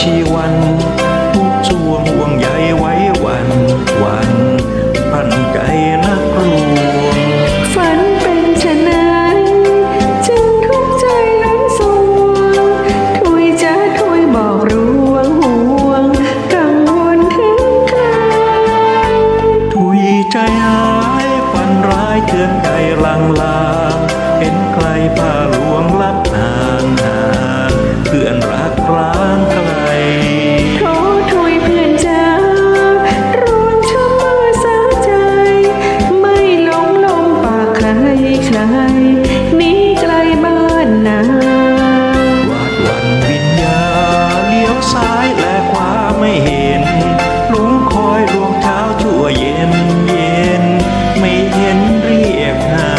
ชีวันทุกช่วงห่วงใยไว้วันวันพันใจนักลวงฝันเป็นชะนั้นจึงทุกข์ใจล้นสวงถุยจะถุยบอกรวงห่วงกังวลถึงใครทุยใจหายฝันร้ายเตือน ไม่เห็นหลงคอยลวงเท้าชั่วเย็นเย็น ไม่เห็นเรียกหา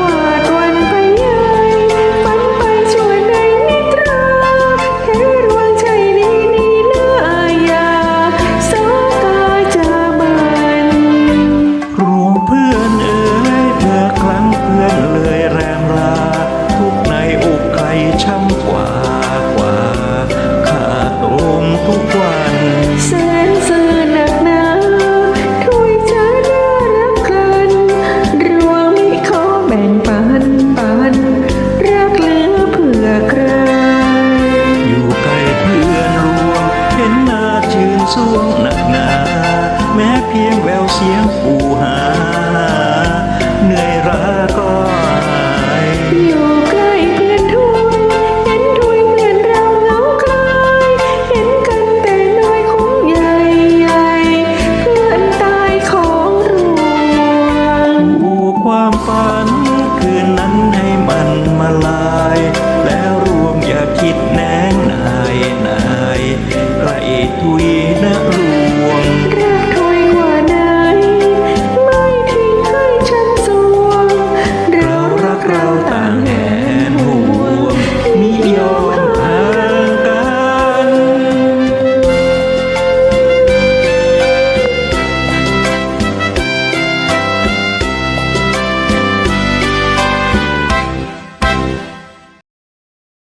วาดวันไปใหญ่ฝันไปชวนในนิทราเทรวงใจนี้นี่น่ายาสากาจาบันรวงเพื่อนเอ๋ยเธอครั้งเพื่อนเลยแรงลาทุกในอกใครช้ำกว่ากว่าขา สูงหนักหนา แม้เพียงแววเสียงผู้หา เหนื่อยร้าก็หาอยู่ใกล้เพื่อนทุ่งเห็นทุ่งเพื่นเราเงาคลายเห็นกันแต่น้อยขงใหญ่ใหญ่เพื่อนตายของรวงความฝัน